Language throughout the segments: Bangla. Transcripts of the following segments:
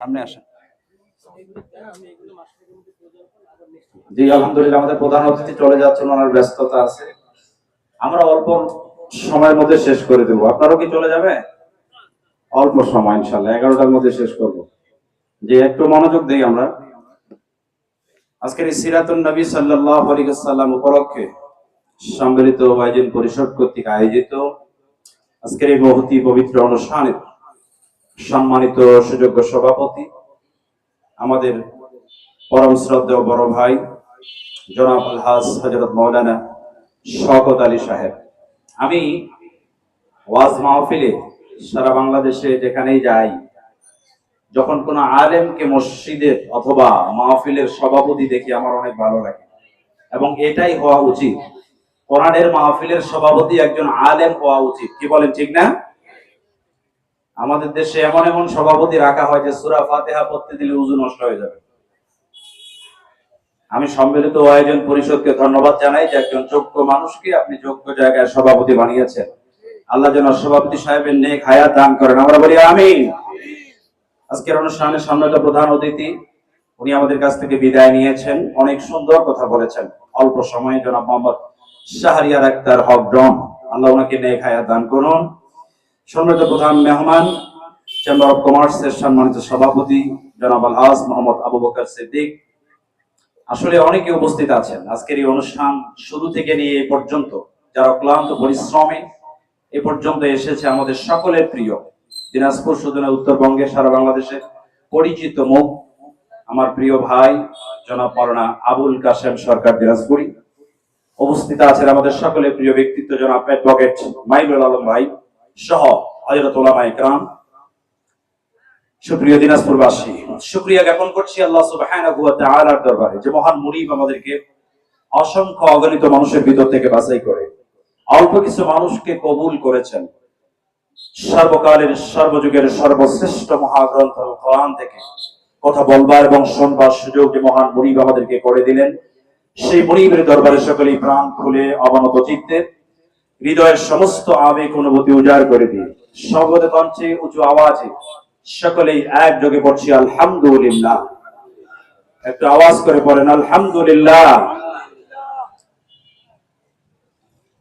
সামনে আসেন। জি, আলহামদুলিল্লাহ, আমাদের প্রধান অতিথি চলে যাচ্ছেন, ওনার ব্যস্ততা আছে। আমরা অল্প সময়ের মধ্যে শেষ করে দেবো। আপনারও কি চলে যাবে? অল্প সময় ইনশাল্লাহ এগারোটার মধ্যে শেষ করব। যে একটু মনোযোগ দেই আমরা। আজকের এই সিরাতুন নবী সাল্লাল্লাহু আলাইহি সাল্লাম উপলক্ষে সম্মিলিত আয়োজন পরিষদ কর্তৃক আয়োজিত আজকের এই মহতি পবিত্র অনুষ্ঠানে সম্মানিত সুযোগ্য সভাপতি, আমাদের পরম শ্রদ্ধেয় বড় ভাই, জনাব আলহাজ হজরত মৌলানা শওকত আলী সাহেব। আমি ওয়াজ মাহফিলে সারা বাংলাদেশে যেখানেই যাই, যখন কোন আলেমকে মসজিদের অথবা মাহফিলের সভাপতি দেখি আমার অনেক ভালো লাগে। এবং এটাই হওয়া উচিত। কোরআনের মাহফিলের সভাপতি একজন আলেম হওয়া উচিত। কি বলেন, ঠিক না? আমাদের দেশে এমন এমন সভাপতি রাখা হয় যে সুরা ফাতেহা পড়তে দিলে উজু নষ্ট হয়ে যাবে। আমি সম্মিলিত আয়োজন পরিষদকে ধন্যবাদ জানাই যে একজন যোগ্য মানুষকে আপনি যোগ্য জায়গায় সভাপতি বানিয়েছেন। আল্লাহ যেন সভাপতি সাহেবের নেক হায়াত দান করেন। আমরা বলি আমিন। আজকের অনুষ্ঠানের সামনে সম্মানিত প্রধান অতিথি, উনি আমাদের কাছ থেকে বিদায় নিয়েছেন। অনেক সুন্দর কথা বলেছেন। অল্প সময়ে জনাব মোহাম্মদ শাহরিয়ার আক্তার হক ডন। আল্লাহ ওনাকে নেক হায়াত দান করুন। সম্মানিত প্রধান মেহমান চেম্বার অফ কমার্সের সম্মানিত সভাপতি, জনাব আলহাজ মোহাম্মদ আবু বকর সিদ্দিক। আসলে অনেকে উপস্থিত আছেন। আজকের এই অনুষ্ঠান শুরু থেকে নিয়ে এ পর্যন্ত, যারা ক্লান্ত, পরিশ্রমে, এ পর্যন্ত এসেছে আমাদের সকলের প্রিয় দিনাজপুর শুধু না উত্তরবঙ্গে, সারা বাংলাদেশে পরিচিত মুখ, আমার প্রিয় ভাই, জনাব পরনা আবুল কাশেম সরকার দিনাজপুরি। উপস্থিত আছেন আমাদের সকলের প্রিয় ব্যক্তিত্ব, জনাব অ্যাডভোকেট মাইনুল আলম ভাই সহ ওলামা সুপ্রিয় দিনাজপুরবাসী, শুক্রিয়া জ্ঞাপন করছি আল্লাহ দরবারে যে মহান আমাদেরকে অসংখ্য অগণিত মানুষের ভিতর থেকে বাছাই করে, অল্প কিছু মানুষকে কবুল করেছেন। সর্বকালের, সর্বযুগের সর্বশ্রেষ্ঠ মহাগ্রন্থ কোরআন থেকে কথা বলবার এবং শুনবার সুযোগ যে মহান মুনিব আমাদেরকে করে দিলেন, সেই মুনিবের দরবারে সকলেই প্রাণ খুলে অবনত চিত্তে হৃদয়ের সমস্ত আবেগ অনুভূতি উজাড় করে দিয়ে। সর্বদে কণ্ঠে উঁচু আওয়াজে সকলেই একযোগে পড়ছি, আলহামদুলিল্লাহ। একটু আওয়াজ করে পড়েন, আলহামদুলিল্লাহ।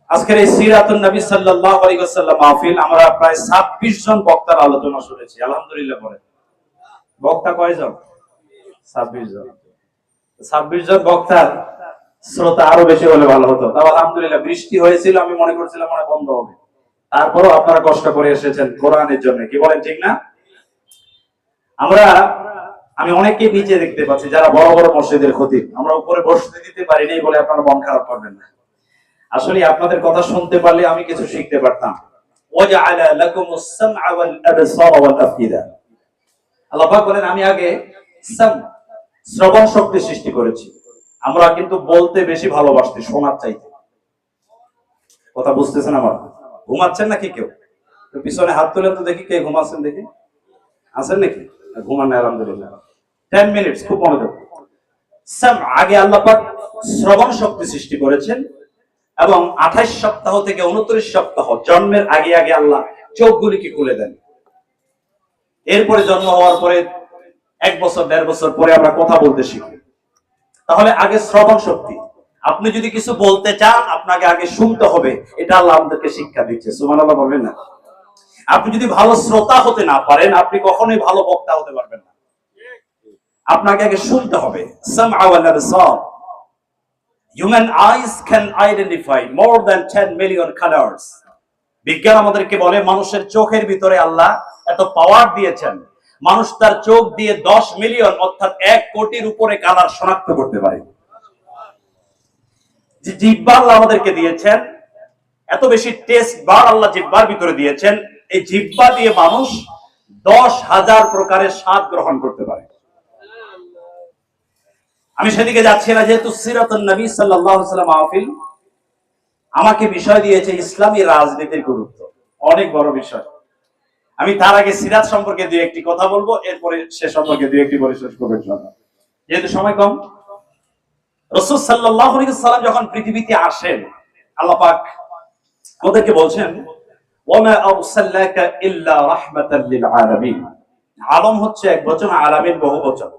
আজকের এই সিরাতুন নবী মাহফিল, আমরা প্রায় 26 জন বক্তার আলোচনা শুনেছি। আলহামদুলিল্লাহ বক্তা কয়জন? 26 জন। 26 জন বক্তার শ্রোতা আরও বেশি হলে ভালো হতো। তাও আলহামদুলিল্লাহ বৃষ্টি হয়েছিল, আমি মনে করছিলাম মনে বন্ধ হবে। তারপরও আপনারা কষ্ট করে এসেছেন কোরআনের জন্য, কি বলেন ঠিক না? আমরা, আমি অনেকে নিচে দেখতে পাচ্ছি যারা বড় বড় মসজিদের ক্ষতি আমরা উপরে বসতে দিতে পারিনি বলে আপনারা মন খারাপ করবেন না। আসলে আপনাদের কথা শুনতে পারলে আমি কিছু শিখতে পারতাম। আল্লাহ বলেন, আমি আগে শ্রবণ শক্তি সৃষ্টি করেছি। আমরা কিন্তু বলতে বেশি ভালোবাসতে, শোনার চাইতে। কথা বুঝতেছেন আমার? ঘুমাচ্ছেন নাকি কেউ? পিছনে হাত তুলেন তো দেখি কে ঘুমাচ্ছেন দেখি। আছেন নাকি? ঘুমান আলহামদুলিল্লাহ। টেন মিনিটস খুব মনোযোগ। আগে আল্লাহ পাক শ্রবণ শক্তি সৃষ্টি করেছেন এবং আঠাইশ সপ্তাহ থেকে উনত্রিশ সপ্তাহ জন্মের আগে আগে আল্লাহ চোখগুলিকে খুলে দেন। এরপরে জন্ম হওয়ার পরে এক বছর, দেড় বছর পরে আমরা কথা বলতে শিখি। তাহলে আগে শ্রবণ শক্তি। আপনি যদি কিছু বলতে চান, আপনাকে আগে শুনতে হবে। এটা আল্লাহ আমাদেরকে শিক্ষা দিচ্ছে। সুমান আল্লাহ বলবেন না? আপনি যদি ভালো শ্রোতা হতে না পারেন, আপনি কখনোই ভালো বক্তা হতে পারবেন না। আপনাকে আগে শুনতে হবে। Human eyes can identify more than 10 million colors. বিজ্ঞান আমাদেরকে বলে, মানুষের চোখের ভিতরে আল্লাহ এত পাওয়ার দিয়েছেন। মানুষ তার চোখ দিয়ে 10 মিলিয়ন, অর্থাৎ এক কোটির উপরে কালার শনাক্ত করতে পারে। যে আল্লাহ আমাদেরকে দিয়েছেন, এত বেশি টেস্ট বার আল্লাহ জিহ্বার ভিতরে দিয়েছেন, এই জিহ্বা দিয়ে মানুষ দশ হাজার প্রকারের স্বাদ গ্রহণ করতে পারে। আমি সেদিকে যাচ্ছি না, যেহেতু সিরাতুন নবী ওয়াসাল্লাম মাহফিল, আমাকে বিষয় দিয়েছে ইসলামী রাজনীতির গুরুত্ব। অনেক বড় বিষয়। আমি তার আগে সিরাত সম্পর্কে দুই একটি কথা বলব, এরপরে সে সম্পর্কে দুই একটি বলে শেষ যেহেতু সময় কম, রসুল আলাইহি সাল্লাম যখন পৃথিবীতে আসেন, আল্লাহ পাক ওদেরকে বলছেন আলম হচ্ছে এক বচন, আলামিন বহু বচন।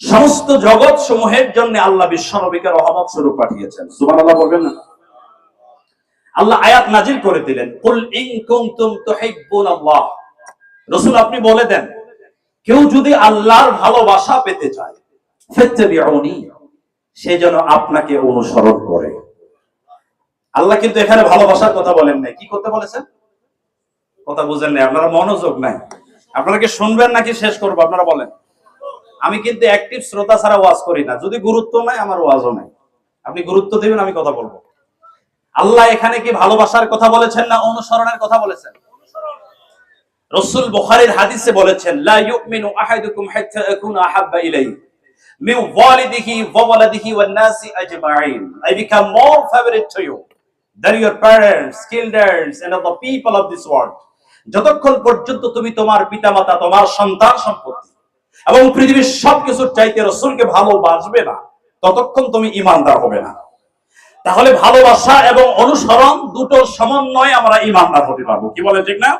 সমস্ত জগৎ সমূহের জন্য আল্লাহ বিশ্বনবীকে রহমত স্বরূপ পাঠিয়েছেন। সুমান আল্লাহ বলবেন না? আল্লাহ আয়াত নাজিল করে দিলেন রাসূল আপনি বলে দেন, কেউ যদি আল্লাহর ভালোবাসা পেতে চায় সে যেন আপনাকে অনুসরণ করে। আল্লাহ কিন্তু এখানে ভালোবাসার কথা বলেন নাই। কি করতে বলেছেন? কথা বুঝেন নাই, আপনারা মনোযোগ নাই। আপনারা কি শুনবেন নাকি শেষ করব? আপনারা বলেন। আমি কিন্তু অ্যাক্টিভ শ্রোতা ছাড়া ওয়াজ করি না। যদি গুরুত্ব নাই, আমার ওয়াজও নাই। আপনি গুরুত্ব দিবেন, আমি কথা বলব। আল্লাহ এখানে কি ভালোবাসার কথা বলেছেন না অনুসরণের কথা বলেছেন? রসুল বুখারীর হাদিসে বলেছেন লা ইউমিনু আহাদুকুম হাত্তা আহাব্বা ইলাইহি min walidihi wa waladihi wan nasi ajma'in I become more favorite to you than your parents, children and of the people of this world. যতক্ষণ পর্যন্ত তুমি তোমার পিতামাতা তোমার সন্তান সম্পত্তি এবং পৃথিবীর সবকিছুর চাইতে রসুলকে ভালোবাসবে না ততক্ষণ তুমি ইমানদার হবে না। তাহলে ভালোবাসা এবং অনুসরণ দুটোর সমন্বয়ে আমরা ইমানদার হতে পারব। কি বলে ঠিক না?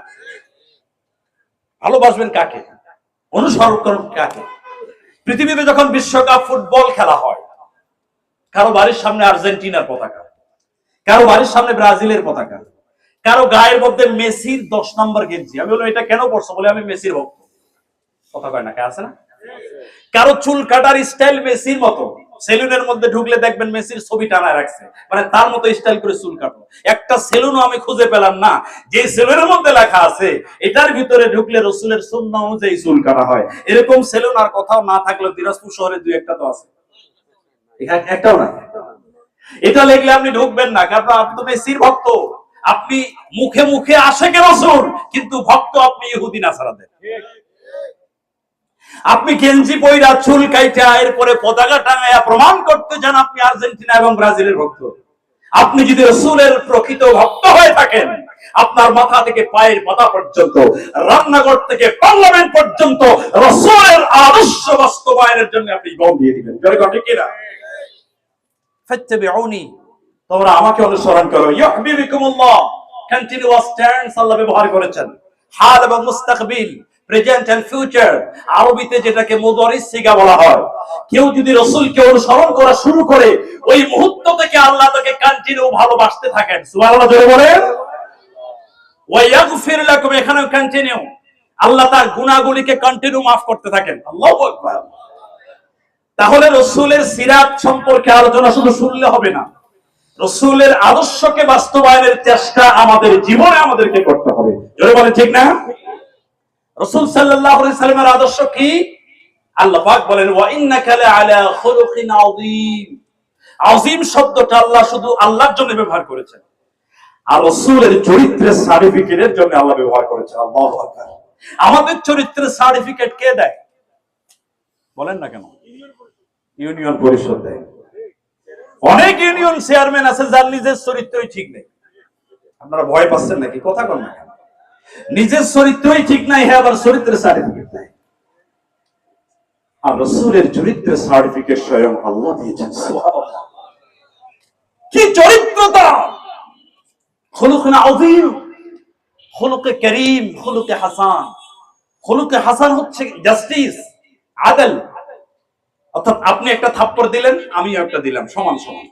ভালোবাসবেন কাকে? অনুসরণ করবেন কাকে? পৃথিবীতে যখন বিশ্বকাপ ফুটবল খেলা হয়, কারও বাড়ির সামনে আর্জেন্টিনার পতাকা, কারও বাড়ির সামনে ব্রাজিলের পতাকা, কারও গায়ের মধ্যে মেসির দশ নম্বর গেঞ্জি। আমি বললাম, এটা কেন পড়ছো বলে, আমি মেসির ভক্ত। কথা কয় না, কে আছে না? কারও চুল কাটার স্টাইল মেসির মতো। সেলুনের মধ্যে ঢুকলে দেখবেন মেসির ছবি টানা রাখছে। মানে তার মতো স্টাইল করে চুল কাটো একটা সেলুনও আমি খুঁজে পেলাম না। যে সেলুনের মধ্যে লেখা আছে, এটার ভিতরে ঢুকলে রসুলের শূন্য অনুযায়ী চুল কাটা হয়। এরকম সেলুন আর কোথাও না থাকলেও দিনাজপুর শহরে দুই একটা তো আছে। একটাও না এটা লিখলে আপনি ঢুকবেন না, কারণ আপনি তো মেসির ভক্ত। আপনি মুখে মুখে আসে কে রসুল, কিন্তু ভক্ত আপনি ইহুদি নাসারাদের আপনি গেঞ্জি পইরা চুল কাইটা এরপরে পতাকা টাঙায়া প্রমাণ করতে চান আপনি আর্জেন্টিনা এবং ব্রাজিলের ভক্ত। আপনি যদি রসুলের প্রকৃত ভক্ত হয়ে থাকেন, আপনার মাথা থেকে পায়ের পাতা পর্যন্ত, রান্নাঘর থেকে পার্লামেন্ট পর্যন্ত রসুলের আদর্শ বাস্তবায়নের জন্য আপনি গম দিয়ে দিবেন। কথা কিনা তোমরা আমাকে অনুসরণ করো। ইউহিব্বুকুমুল্লাহ কন্টিনিউয়াস টেন্স আল্লাহ ব্যবহার করেছেন। হাল এবং মুস্তাকবিল প্রেজেন্ট এন্ড ফিউচার আরবিতে যেটাকে মুদারিস সিগা বলা হয়। কেউ যদি রাসূলকে অনুসরণ করা শুরু করে, ওই মুহূর্ত থেকে আল্লাহ তাকে কন্টিনিউ ভালোবাসতে থাকেন। সুবহানাল্লাহ, জোরে বলেন। ওয়া ইয়াগফির লাকুম, এখানেও কন্টিনিউ আল্লাহ তার গুনাহগুলিকে কন্টিনিউ মাফ করতে থাকেন। আল্লাহু আকবার। তাহলে রসুলের সিরাত সম্পর্কে আলোচনা শুধু শুনলে হবে না। রসুলের আদর্শকে বাস্তবায়নের চেষ্টা আমাদের জীবনে আমাদেরকে করতে হবে। জোরে বলে ঠিক না? রসুল আলাইহি সাল্লামের আদর্শ কি? আল্লাহ পাক বলেন আলা খুলুকিন শব্দটা আল্লাহ শুধু আল্লাহর জন্য ব্যবহার করেছেন। আর রসুলের চরিত্রের সার্টিফিকেটের জন্য আল্লাহ ব্যবহার করেছেন। আকবার। আমাদের চরিত্রের সার্টিফিকেট কে দেয়? বলেন না কেন? ইউনিয়ন পরিষদ দেয়। অনেক ইউনিয়ন চেয়ারম্যান আছে, যার নিজের চরিত্রই ঠিক নেই। আপনারা ভয় পাচ্ছেন নাকি? কথা কন না? নিজের চরিত্রই ঠিক নাই হ্যাঁ আবার চরিত্রের সার্টিফিকেট নাই। আর রসুলের চরিত্রের সার্টিফিকেট স্বয়ং আল্লাহ দিয়েছেন কি চরিত্রতা! খুলুক আযীম খুলুকে করিম খুলুকে হাসান। খুলুকে হাসান হচ্ছে জাস্টিস আদল। অর্থাৎ আপনি একটা থাপ্পড় দিলেন আমি একটা দিলাম সমান সমান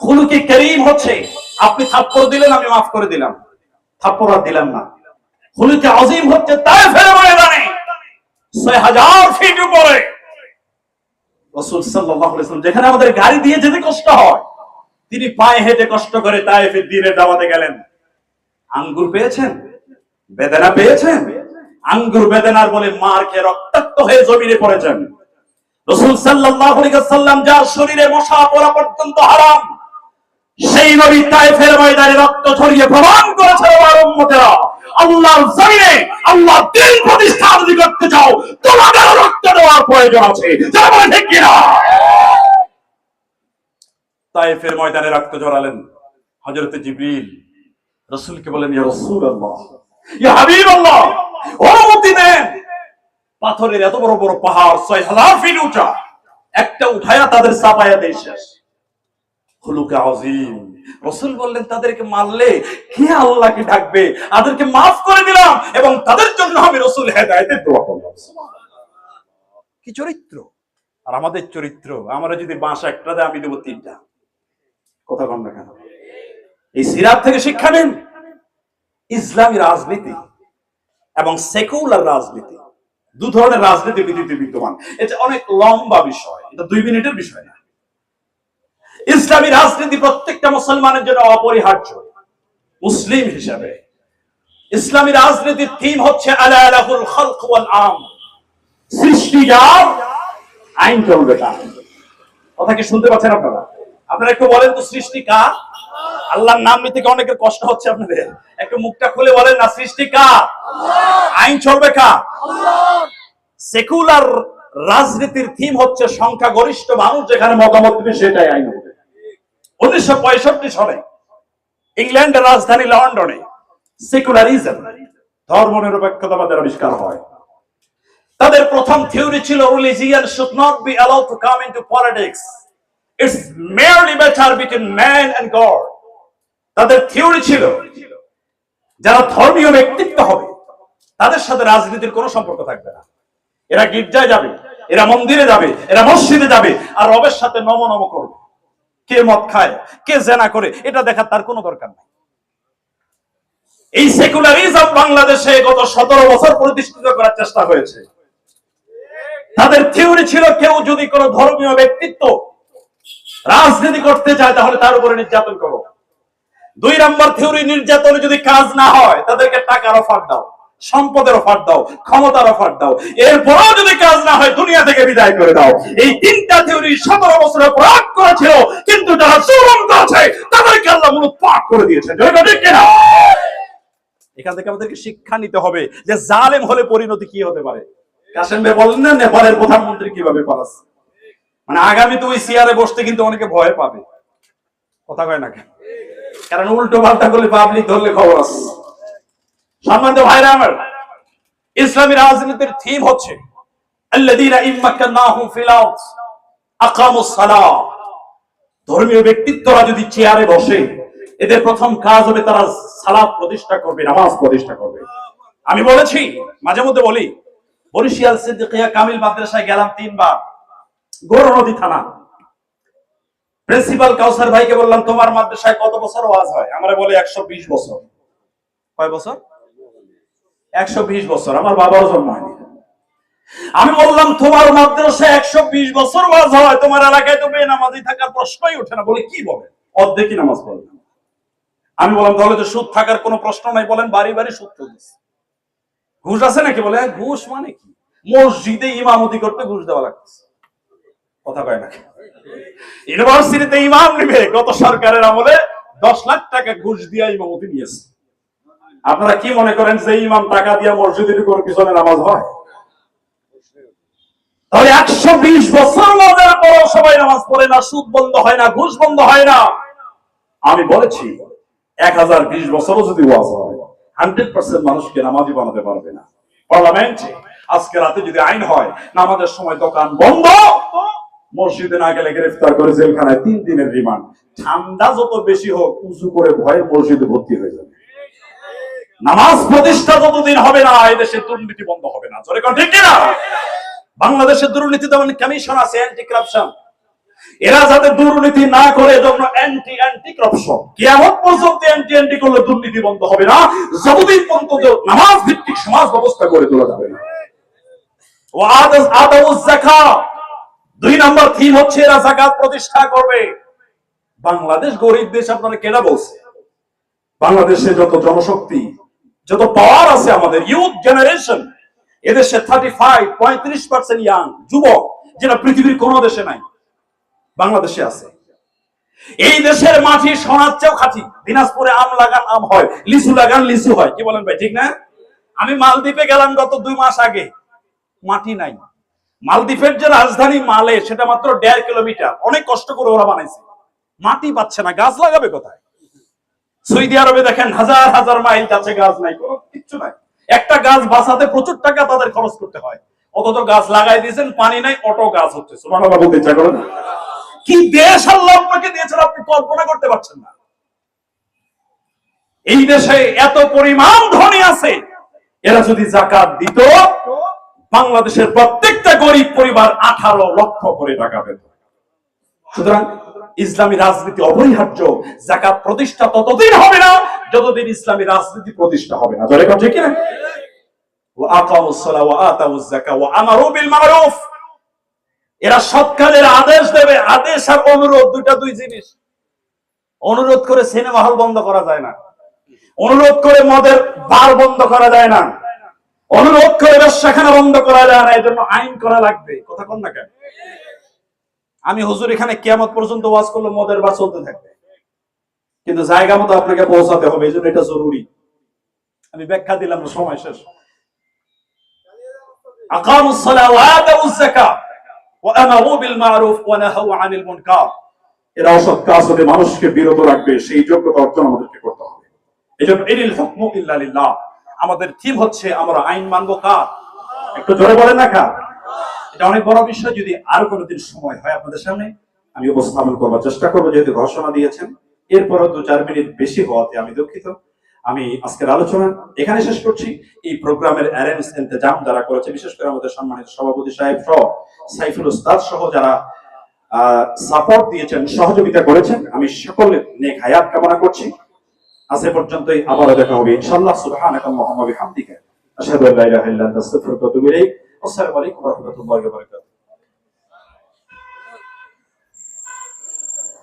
খুলুকি করিম হচ্ছে, আপনি থাপ্পড় দিলেন, আমি মাফ করে দিলাম। থাপ্পড় দিলাম না। খুলুকি আজিম হচ্ছে তাই ফেলে ময়দানে ছয় হাজার ফিট উপরে। যেখানে আমাদের গাড়ি দিয়ে যেতে কষ্ট হয়, তিনি পায়ে হেঁটে কষ্ট করে তায়েফের দিনের দাওয়াতে গেলেন। আঙ্গুর পেয়েছেন? বেদনা পেয়েছেন? আঙ্গুর বেদনার বলে মার খেয়ে রক্তাক্ত হয়ে জমিনে পড়েছেন। রসুল সাল্লাল্লাহু সাল্লাম যার শরীরে মশা পড়া পর্যন্ত হারাম সেই নবী তায়েফের ময়দানে রক্ত ছড়িয়ে প্রমাণ করেছে আমার উম্মতেরা। আল্লাহর জমিনে আল্লাহ দিন প্রতিষ্ঠা যদি করতে চাও তোমাদের রক্ত দেওয়ার প্রয়োজন আছে। যারা বলে ঠিক কিনা? তায়েফের ময়দানে রক্ত ঝরালেন হযরত জিবরিল। রাসূলকে বলেন ইয়া রাসূলুল্লাহ, ইয়া হাবিবাল্লাহ অনুমতি দেন পাথরের এত বড় বড় পাহাড় ছয় হাজার ফিট উঁচা, একটা উঠায়া তাদের চাপায়া দেয় শেষ। হুলুকে আজিম রসুল বললেন তাদেরকে মারলে কে আল্লাহকে ডাকবে? তাদেরকে মাফ করে দিলাম এবং তাদের জন্য আমি রসুল হেদায়তের দোয়া করলাম। কি চরিত্র? আর আমাদের চরিত্র আমরা যদি বাঁশ একটা দেয় আমি দেবো তিনটা। কথা কন না কেন? এই সিরাত থেকে শিক্ষা নেন। ইসলামী রাজনীতি এবং সেকুলার রাজনীতি দু ধরনের রাজনীতি পৃথিবীতে বিদ্যমান। এটা অনেক লম্বা বিষয় এটা দুই মিনিটের বিষয় না। ইসলামী রাজনীতি প্রত্যেকটা মুসলমানের জন্য অপরিহার্য। মুসলিম হিসাবে। ইসলামী রাজনীতির থিম হচ্ছে আইন চলবে কথা কি শুনতে পাচ্ছেন আপনারা? আপনারা একটু বলেন তো সৃষ্টি আল্লাহর নাম নিতে অনেকের কষ্ট হচ্ছে আপনাদের? একটু মুখটা খুলে বলেন না, সৃষ্টি আইন চলবে সেকুলার রাজনীতির থিম হচ্ছে সংখ্যা গরিষ্ঠ মানুষ যেখানে মতামত দিবে সেটাই আইন হবে। উনিশশো পঁয়ষট্টি সালে ইংল্যান্ডের রাজধানী লন্ডনে সেকুলারিজম, ধর্ম নিরপেক্ষতাবাদের আবিষ্কার হয়। তাদের প্রথম থিওরি ছিল religion should not be allowed to come politics. It's merely matter between man god. তাদের থিওরি ছিল, যারা ধর্মীয় ব্যক্তিত্ব হবে, তাদের সাথে রাজনীতির কোনো সম্পর্ক থাকবে না। এরা গির্জায় যাবে, এরা মন্দিরে যাবে, এরা মসজিদে যাবে, আর রবের সাথে নম নম করবে। কে মদ খায়, কে জেনা করে, এটা দেখার তার কোনো দরকার নেই। এই সেকুলারিজম বাংলাদেশে গত সতেরো বছর প্রতিষ্ঠিত করার চেষ্টা হয়েছে। তাদের থিওরি ছিল, কেউ যদি কোনো ধর্মীয় ব্যক্তিত্ব রাজনীতি করতে চায়, তাহলে তার উপরে নির্যাতন করো। দুই নম্বর থিওরি, নির্যাতনে যদি কাজ না হয়, তাদেরকে টাকার অফার দাও। সম্পদের অফার দাও, ক্ষমতার অফার দাও। এরপরেও যদি কাজ না হয়, দুনিয়া থেকে বিদায় করে দাও। এই তিনটা থিওরি সতেরো বছরে প্রয়োগ করেছিল, কিন্তু যারা চূড়ন করেছে, তাদেরকে আল্লাহ মূলত পাক করে দিয়েছে এখান থেকে আমাদেরকে শিক্ষা নিতে হবে যে জালেম হলে পরিণতি কি হতে পারে। কাসেম ভাই বলেন না, নেপালের প্রধানমন্ত্রী কীভাবে পালাচ্ছে মানে আগামী তো ওই সিয়ারে বসতে কিন্তু অনেকে ভয় পাবে। কথা কয় না কেন? কারণ উল্টো পাল্টা করলে পাবলিক ধরলে খবর আছে। সম্মানিত ভাইরা আমার, ইসলামী রাজনীতির থিম হচ্ছে ধর্মীয় ব্যক্তিত্বরা যদি চেয়ারে বসে, এদের প্রথম কাজ হবে তারা সালাত প্রতিষ্ঠা করবে, নামাজ প্রতিষ্ঠা করবে। আমি বলেছি, মাঝে মধ্যে বলি বরিশিয়াল সিদ্দিকিয়া কামিল মাদ্রাসায় গেলাম তিনবার গৌর নদী থানা। প্রিন্সিপাল কাউসার ভাইকে বললাম, তোমার মাদ্রাসায় কত বছর ওয়াজ হয়? আমরা বলে, একশো বছর। কয় বছর? একশো বিশ বছর আমার বাবারও জন্ম হয়নি। আমি বললাম তোমার মাদ্রাসায় একশো বিশ বছর ওয়াজ হয় তোমার এলাকায় তো বেনামাজি থাকার প্রশ্নই ওঠে না। বলে কি অর্ধেকই নামাজ পড়ে। আমি বললাম তাহলে তো সুদ থাকার কোনো প্রশ্ন নাই। বলেন বাড়ি বাড়ি সুদ ঘুষ আছে নাকি বলে? হ্যাঁ, ঘুষ মানে কি? মসজিদে ইমামতি করতে ঘুষ দেওয়া লাগতেছে। কথা কয় না ইউনিভার্সিটিতে ইমাম নিবে গত সরকারের আমলে দশ লাখ টাকা ঘুষ দিয়ে ইমামতি নিয়েছে। আপনারা কি মনে করেন যে ইমাম টাকা দিয়ে মসজিদের উপর পিছনে নামাজ হয়? তাহলে একশো বিশ বছর সবাই নামাজ পড়ে না, সুদ বন্ধ হয় না, ঘুষ বন্ধ হয় না। আমি বলেছি এক হাজার বিশ বছরও যদি ওয়াজ হয়, হান্ড্রেড পার্সেন্ট মানুষকে নামাজি বানাতে পারবে না। পার্লামেন্টে, আজকে রাতে যদি আইন হয়, নামাজের সময় দোকান বন্ধ, মসজিদে না গেলে গ্রেফতার করে জেলখানায় তিন দিনের রিমান্ড। ঠান্ডা যত বেশি হোক, উঁচু করে ভয়ে মসজিদে ভর্তি হয়ে যাবে। নামাজ প্রতিষ্ঠা যতদিন হবে না এদেশে দুর্নীতি বন্ধ হবে না। জোরে ঠিক কিনা? বাংলাদেশের দুর্নীতি দমন কমিশন আছে অ্যান্টি কারাপশন এরা যাতে দুর্নীতি না করে এজন্য অ্যান্টি অ্যান্টি কারাপশন কিয়ামত পর্যন্ত অ্যান্টি অ্যান্টি করলে দুর্নীতি বন্ধ হবে না, যতদিন পর্যন্ত নামাজ ভিত্তিক সমাজ ব্যবস্থা করে তোলা যাবে না। ও আদাস আদাউস যাকাত দুই নম্বর থিম হচ্ছে এরা জাকাত প্রতিষ্ঠা করবে। বাংলাদেশ গরিব দেশ আপনারা কেনা বলছে? বাংলাদেশে যত জনশক্তি যত পাওয়ার আছে আমাদের ইউথ জেনারেশন এদেশে থার্টি ফাইভ পঁয়ত্রিশ পার্সেন্ট ইয়াং যুবক, যেটা পৃথিবীর কোন দেশে নাই, বাংলাদেশে আছে। এই দেশের মাটি সোনার চেয়েও খাঁটি, দিনাজপুরে আম লাগান আম হয়, লিচু লাগান লিচু হয়, কি বলেন ভাই, ঠিক না? আমি মালদ্বীপে গেলাম গত দুই মাস আগে, মাটি নাই। মালদ্বীপের যে রাজধানী মালে, সেটা মাত্র দেড় কিলোমিটার, অনেক কষ্ট করে ওরা বানাইছে। মাটি পাচ্ছে না, গাছ লাগাবে কোথায়? সৌদি আরবে দেখেন হাজার হাজার মাইল যাচ্ছে গাছ নাই, কোনো কিচ্ছু নাই। একটা গাছ বাঁচাতে প্রচুর টাকা তাদের খরচ করতে হয়। অথচ গাছ লাগাই দিয়েছেন, পানি নাই, অটো গাছ হচ্ছে। কি দেশ আল্লাহ আপনাকে দিয়েছেন, আপনি কল্পনা করতে পারছেন না। এই দেশে এত পরিমাণ ধনী আছে। এরা যদি জাকাত দিত, বাংলাদেশের প্রত্যেকটা গরিব পরিবার আঠারো লক্ষ করে টাকা পেত। সুতরাং ইসলামী রাজনীতি অপরিহার্য জাকাত প্রতিষ্ঠা ততদিন হবে না, যতদিন ইসলামী রাজনীতি প্রতিষ্ঠা হবে না। ঠিক না অনুরোধ অনুরোধ করে সিনেমা হল বন্ধ করা যায় না। অনুরোধ করে মদের বার বন্ধ করা যায় না। অনুরোধ করে ব্যবসাখানা বন্ধ করা যায় না, এজন্য আইন করা লাগবে। কথা কন না কেন? আমি হুজুর এখানে কেয়ামত পর্যন্ত ওয়াজ করল মদের বা চলতে থাকবে। কিন্তু জায়গা মতো আপনাকে পৌঁছাতে হবে, এই এটা জরুরি। আমি ব্যাখ্যা দিলাম, সময় শেষ। এরা কাজ মানুষকে বিরত রাখবে, সেই যোগ্যতা অর্জন আমাদেরকে করতে হবে। জন্য এরিল আমাদের থিম হচ্ছে আমরা আইন মানবো কার? একটু জোরে বলেন না কার? এটা অনেক বড় বিষয়, যদি আরও কোনোদিন সময় হয় আপনাদের সামনে, আমি উপস্থাপন করবার চেষ্টা করব, যেহেতু ঘোষণা দিয়েছেন। এরপরও দু চার মিনিট বেশি হওয়াতে আমি দুঃখিত। আমি আজকের আলোচনা এখানে শেষ করছি। এই প্রোগ্রামের অ্যারেঞ্জ ইন্তজাম যারা করেছে, বিশেষ করে আমাদের সম্মানিত সভাপতি সাহেব সহ, সাইফুল উস্তাদ সহ যারা সাপোর্ট দিয়েছেন, সহযোগিতা করেছেন, আমি সকলের নেক হায়াত কামনা করছি। আজ পর্যন্তই, আবারও দেখা হবে ইনশাআল্লাহ, সুবহানাকাল্লাহুম্মা বিহামদিকা। আশহাদু আল্লা ইলাহা ইল্লা আনতা আস্তাগফিরুকা ওয়া আতুবু ইলাইক। আসসালামু আলাইকুম ওয়া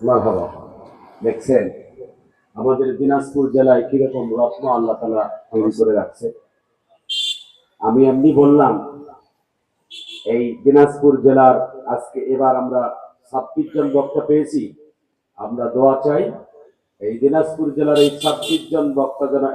মারহাবা দেখছেন, আমাদের দিনাজপুর জেলায় কীরকম রত্ন আল্লাহ তালা তৈরি করে রাখছে। আমি এমনি বললাম, এই দিনাজপুর জেলার আজকে এবার আমরা ছাব্বিশ জন বক্তা পেয়েছি। আমরা দোয়া চাই, এই দিনাজপুর জেলার এই ছাব্বিশ জন বক্তা যেন